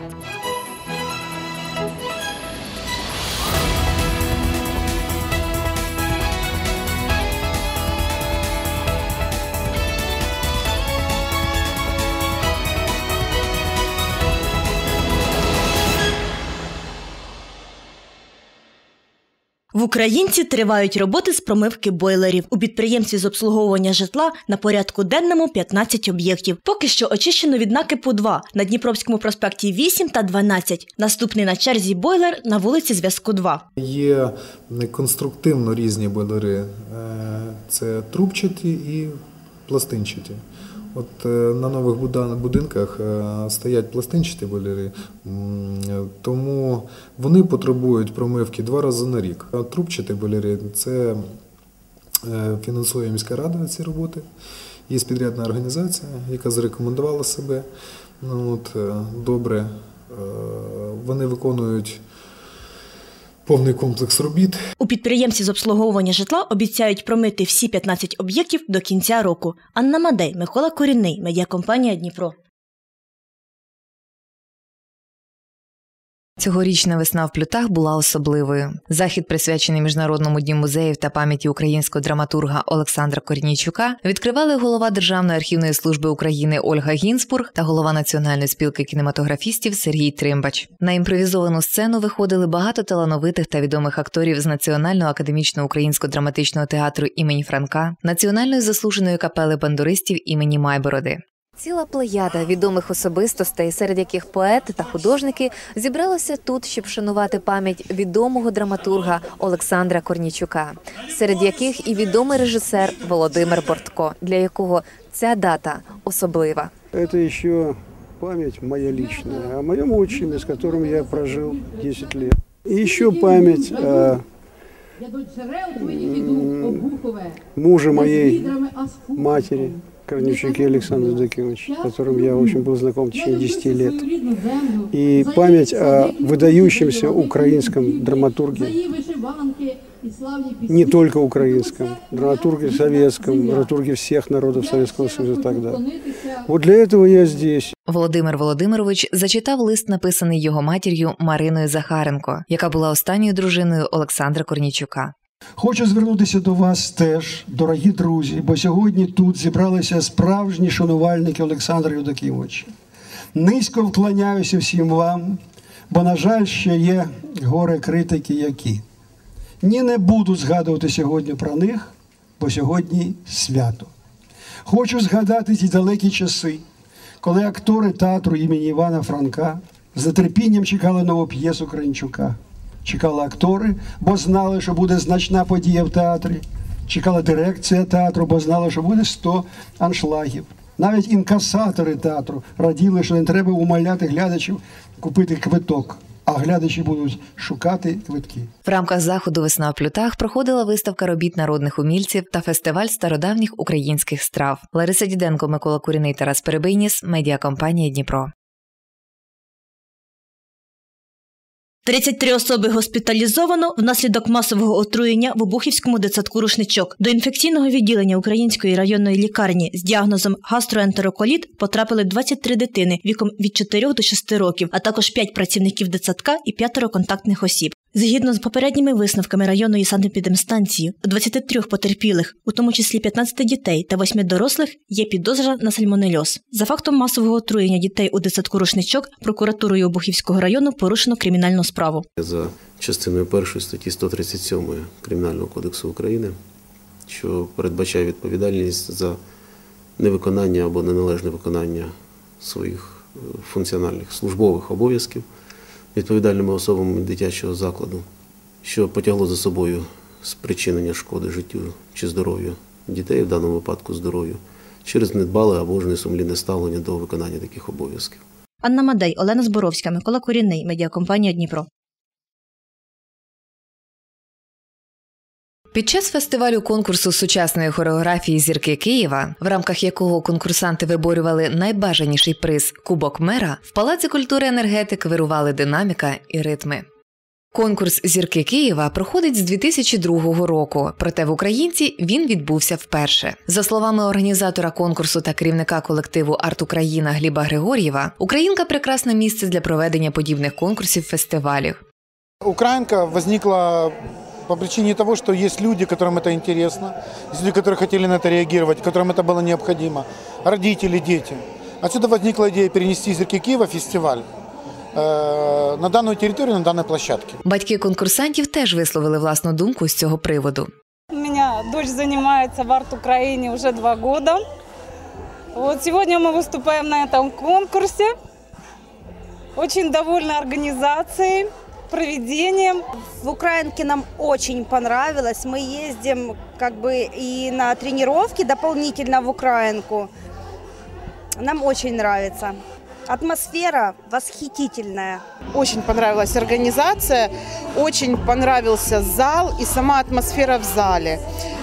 Thank you. В Українці тривають роботи з промивки бойлерів. У підприємстві з обслуговування житла на порядку денному 15 об'єктів. Поки що очищено від накипу 2 на Дніпровському проспекті 8 та 12. Наступний на черзі бойлер на вулиці Зв'язку 2. Є конструктивно різні бойлери. Е, Це трубчаті і пластинчаті. От е, на нових будинках е, стоять пластинчаті бойлери, м, тому вони потребують промивки два рази на рік. Трубчаті бойлери це е, фінансує міська рада ці роботи. Є підрядна організація, яка зарекомендувала себе. Ну, от, е, добре, е, вони виконують повний комплекс робіт. У підприємці з обслуговування житла обіцяють промити всі 15 об'єктів до кінця року. Анна Мадей, Микола Корінний, медіакомпанія Дніпро. Цьогорічна весна в плютах була особливою. Захід, присвячений Міжнародному дню музеїв та пам'яті українського драматурга Олександра Корнійчука, відкривали голова Державної архівної служби України Ольга Гінзбург та голова Національної спілки кінематографістів Сергій Тримбач. На імпровізовану сцену виходили багато талановитих та відомих акторів з Національного академічного українського драматичного театру імені Франка, Національної заслуженої капели бандуристів імені Майбороди. Ціла плеяда відомих особистостей, серед яких поети та художники, зібралася тут, щоб вшанувати пам'ять відомого драматурга Олександра Корнічука, серед яких і відомий режисер Володимир Бортко, для якого ця дата особлива. Это еще память моя личная о моем отчиме, с которым я прожил 10 лет. И еще память о муже моей матери, Корничуке Александру Докимовичу, с которым я, в общем, был знаком в течение 10 лет. И память о выдающемся украинском драматурге, не только украинском, драматурге советском, драматурге всех народов Советского Союза тогда. Вот для этого я здесь. Володимир Володимирович зачитав лист, написаний його матір'ю Мариною Захаренко, яка була останньою дружиною Олександра Корнічука. Хочу звернутися до вас теж, дорогі друзі, бо сьогодні тут зібралися справжні шанувальники Олександра Юдакімовича. Низько вклоняюся всім вам, бо, на жаль, ще є горе критики, які. Ні, не буду згадувати сьогодні про них, бо сьогодні свято. Хочу згадати ті далекі часи, коли актори театру імені Івана Франка з нетерпінням чекали нову п'єсу Кранчука. Чекали актори, бо знали, що буде значна подія в театрі. Чекала дирекція театру, бо знала, що буде 100 аншлагів. Навіть інкасатори театру раділи, що не треба умовляти глядачів купити квиток, а глядачі будуть шукати квитки. В рамках заходу Весна в плютах проходила виставка робіт народних умільців та фестиваль стародавніх українських страв. Лариса Діденко, Микола Куріний, Тарас Перебийніс, медіакомпанія Дніпро. 33 особи госпіталізовано внаслідок масового отруєння в Обухівському дитсадку «Рушничок». До інфекційного відділення Української районної лікарні з діагнозом гастроентероколіт потрапили 23 дитини віком від 4 до 6 років, а також 5 працівників дитсадка і 5 контактних осіб. Згідно з попередніми висновками районної санепідемстанції, у 23 потерпілих, у тому числі 15 дітей та 8 дорослих, є підозра на сальмонельоз. За фактом масового отруєння дітей у дитсадку «Рушничок» прокуратурою Обухівського району порушено кримінальну справу. за частиною першої статті 137 Кримінального кодексу України, що передбачає відповідальність за невиконання або неналежне виконання своїх е, функціональних службових обов'язків відповідальними особами дитячого закладу, що потягло за собою спричинення шкоди життю чи здоров'ю дітей, в даному випадку здоров'ю, через недбале або ж несумлінне ставлення до виконання таких обов'язків. Анна Мадей, Олена Зборовська, Микола Корінний, медіакомпанія Дніпро. Під час фестивалю конкурсу сучасної хореографії зірки Києва, в рамках якого конкурсанти виборювали найбажаніший приз Кубок мера, в Палаці культури енергетик вирували динаміка і ритми. Конкурс зірки Києва проходить з 2002 року, проте в Українці він відбувся вперше. За словами організатора конкурсу та керівника колективу Арт Україна Гліба Григор'єва, Українка прекрасне місце для проведення подібних конкурсів фестивалів. Украинка возникла по причине того, что есть люди, которым это интересно, есть люди, которые хотели на это реагировать, которым это было необходимо, родители, дети. Отсюда возникла идея перенести «Зерки Киева» фестиваль э, на данную территорию, на данной площадке. Батьки конкурсантів теж висловили власну думку з цього приводу. У меня дочь занимается в арт-Украине уже два года. Вот сегодня мы выступаем на этом конкурсе. Очень довольна организацией, Проведением. В Украинке нам очень понравилось. Мы ездим как бы и на тренировки дополнительно в Украинку. Нам очень нравится. Атмосфера восхитительная. Очень понравилась организация, очень понравился зал и сама атмосфера в зале.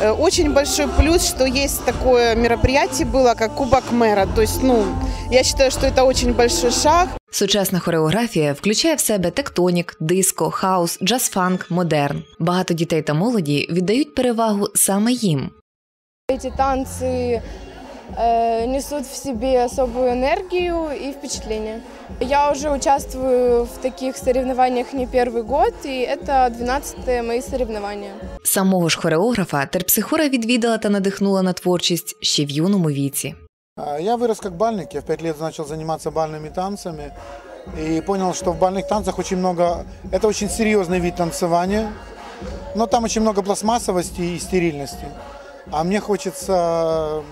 Э, Очень большой плюс, что есть такое мероприятие было, как Кубок мэра. То есть, ну, я считаю, что это очень большой шаг. Сучасна хореографія включає в себе тектонік, диско, хаус, джаз-фанк, модерн. Багато дітей та молоді віддають перевагу саме їм. Эти танцы э, несут в себе особую энергию и впечатление. Я уже участвую в таких соревнованиях не первый год, и это 12 мои соревнования. Самого ж хореографа терпсихора відвідала та надихнула на творчість ще в юному віці. А Я вырос как бальник, я в 5 лет начал заниматься бальными танцами и понял, что в бальных танцах очень много, это очень серьезный вид танцевания, но там очень много пластмассовости и стерильности, а мне хочется м,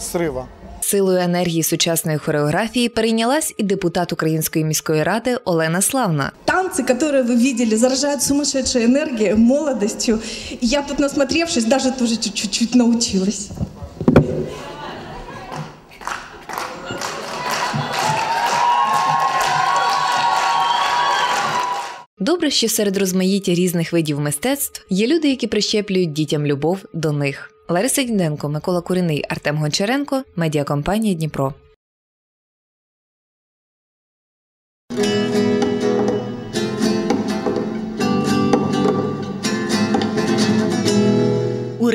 срыва. Силою енергії сучасної хореографії перейнялась і депутат Української міської ради Олена Славна. Танцы, которые вы видели, заражают сумасшедшей энергией, молодостью. И я тут, насмотревшись, даже тоже чуть-чуть научилась. Добре, що серед розмаїття різних видів мистецтв є люди, які прищеплюють дітям любов до них. Лариса Діденко, Микола Куріний, Артем Гончаренко, медіакомпанія Дніпро.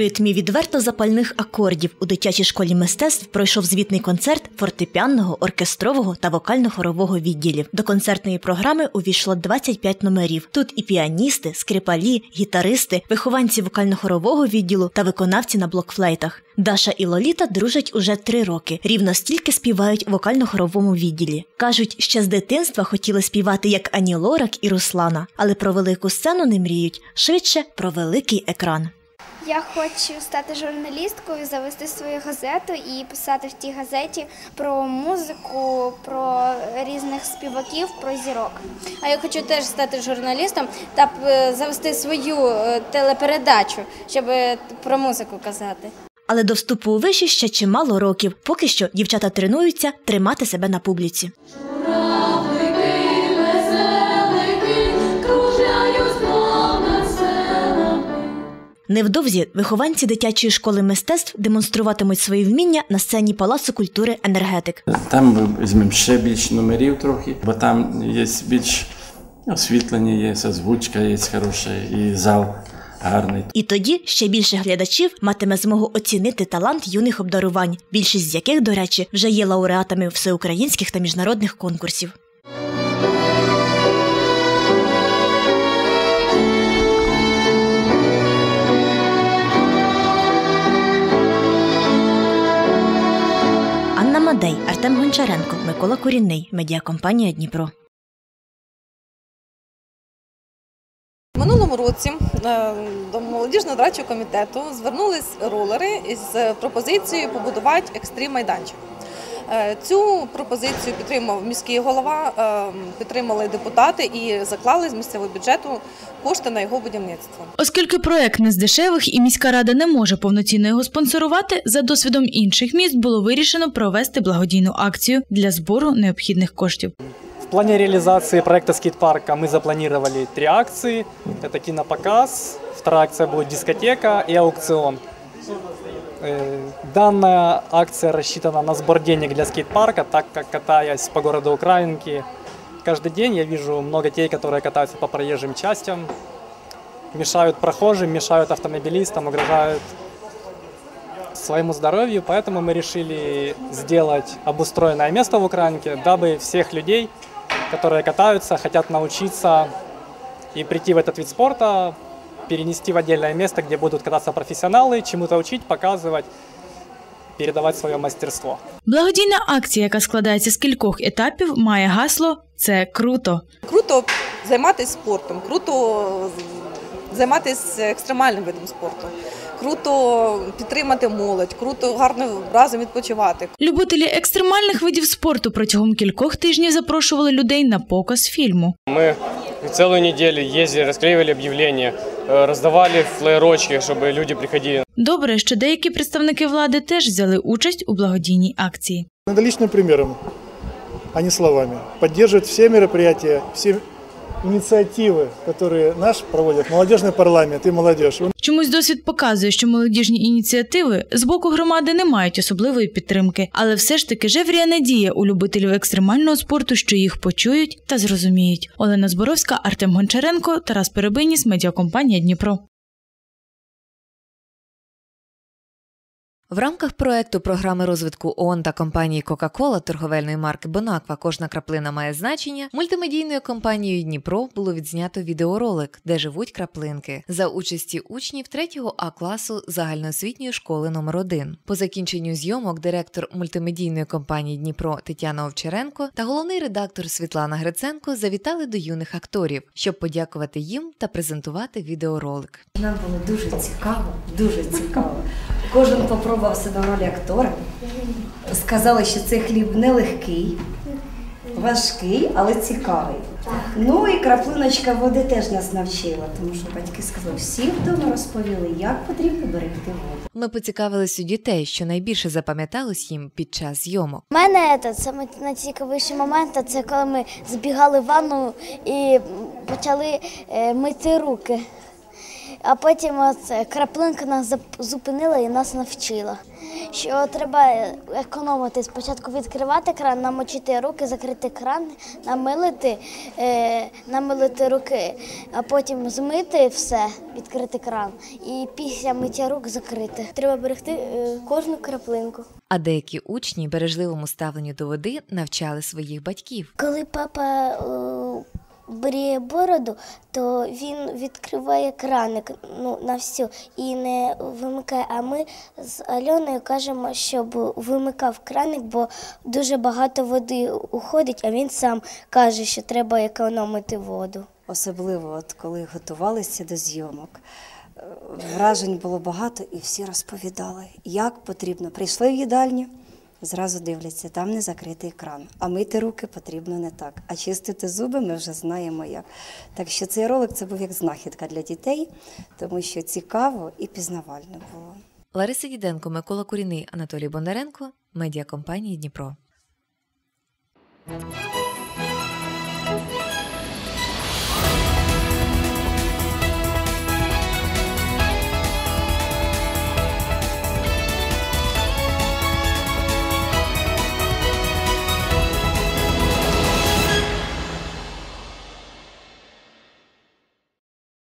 Ритмі відверто запальних акордів у дитячій школі мистецтв пройшов звітний концерт фортепіанного, оркестрового та вокально-хорового відділів. До концертної програми увійшло 25 номерів. Тут і піаністи, скрипалі, гітаристи, вихованці вокально-хорового відділу та виконавці на блокфлейтах. Даша і Лоліта дружать уже три роки. Рівно стільки співають в вокально-хоровому відділі. Кажуть, ще з дитинства хотіли співати як Ані Лорак і Руслана, але про велику сцену не мріють швидше про великий екран. Я хочу стати журналісткою, завести свою газету і писати в тій газеті про музику, про різних співаків, про зірок. А я хочу теж стати журналістом та е, завести свою е, телепередачу, щоб е, про музику казати. Але до вступу у виші ще чимало років. Поки що дівчата тренуються тримати себе на публіці. Невдовзі вихованці дитячої школи мистецтв демонструватимуть свої вміння на сцені Палацу культури енергетик. Там ми візьмемо ще більше номерів трохи, бо там є більш освітлення, є озвучка, є хороша, і зал гарний. І тоді ще більше глядачів матиме змогу оцінити талант юних обдарувань, більшість з яких, до речі, вже є лауреатами всеукраїнських та міжнародних конкурсів. Анна Мадей, Артем Гончаренко, Микола Корінний, медіакомпанія Дніпро. Минулому році е, до молодіжного дорадчого комітету звернулись ролери із пропозицією побудувати екстрим майданчик. Е, Цю пропозицію підтримав міський голова, е, підтримали депутати і заклали з місцевого бюджету кошти на його будівництво. Оскільки проект не з дешевих і міська рада не може повноцінно його спонсорувати, за досвідом інших міст було вирішено провести благодійну акцію для збору необхідних коштів. В плане реализации проекта скейт-парка мы запланировали три акции. Это кинопоказ, вторая акция будет дискотека и аукцион. Э, Данная акция рассчитана на сбор денег для скейт-парка, так как катаясь по городу Украинки, каждый день я вижу много детей, которые катаются по проезжим частям, мешают прохожим, мешают автомобилистам, угрожают своему здоровью, поэтому мы решили сделать обустроенное место в Украинке, дабы всех людей, которые катаются, хотят научиться и прийти в этот вид спорта, перенести в отдельное место, где будут кататься профессионалы, чему-то учить, показывать, передавати своє мастерство. Благодійна акція, яка складається з кількох етапів, має гасло Це круто. Круто займатися спортом, круто займатися екстремальним видом спорту. Круто підтримати молодь, круто гарно разом відпочивати. Любителі екстремальних видів спорту протягом кількох тижнів запрошували людей на показ фільму. Ми цілу неділю ездили, расклеивали об'явлення, е, роздавали флеєрочки, щоб люди приходили. Добре, що деякі представники влади теж взяли участь у благодійній акції. Надо личным примером, а не словами. Поддерживать все мероприятия, все инициативы, которые наш проводят, молодежный парламент и молодежь. Чомусь досвід показує, що молодіжні ініціативи з боку громади не мають особливої підтримки, але все ж таки жеврія надія у любителів екстремального спорту, що їх почують та зрозуміють. Олена Зборовська, Артем Гончаренко, Тарас Перебиніс, медіакомпанія Дніпро. В рамках проекту програми розвитку ООН та компанії Кока-Кола торговельної марки Бонаква Кожна краплина має значення. Мультимедійною компанією Дніпро було відзнято відеоролик, де живуть краплинки, за участі учнів 3 А класу загальноосвітньої школи номер 1 По закінченню зйомок директор мультимедійної компанії Дніпро Тетяна Овчаренко та головний редактор Світлана Гриценко завітали до юних акторів, щоб подякувати їм та презентувати відеоролик. Нам було дуже цікаво, дуже цікаво. Кожен попробував себе в ролі актора. Сказали, що цей хліб нелегкий, важкий, але цікавий. Ну і краплиночка води теж нас навчила, тому що батьки сказали, всі вдома розповіли, як потрібно берегти воду. Ми поцікавились у дітей, що найбільше запам'яталось їм під час зйомок. У мене це саме найцікавіший момент це коли ми збігали в ванну і почали е, мити руки. А потім оце, краплинка нас зупинила і нас навчила, що треба економити. Спочатку відкривати кран, намочити руки, закрити кран, намилити, е, намилити руки, а потім змити все, відкрити кран і після миття рук закрити. Треба берегти е, кожну краплинку. А деякі учні бережливому ставленню до води навчали своїх батьків. Коли папа е, бриє бороду, то він відкриває краник ну, на всю і не вимикає. А ми з Альоною кажемо, щоб вимикав краник, бо дуже багато води уходить, а він сам каже, що треба економити воду. Особливо, от коли готувалися до зйомок. Е, вражень було багато, і всі розповідали, як потрібно. Прийшли в їдальню. Зразу дивляться, там не закритий кран. А мити руки потрібно не так. А чистити зуби ми вже знаємо як. Так що цей ролик це був як знахідка для дітей, тому що цікаво і пізнавально було. Лариса Діденко, Микола Куріний, Анатолій Бондаренко, медіакомпанії Дніпро.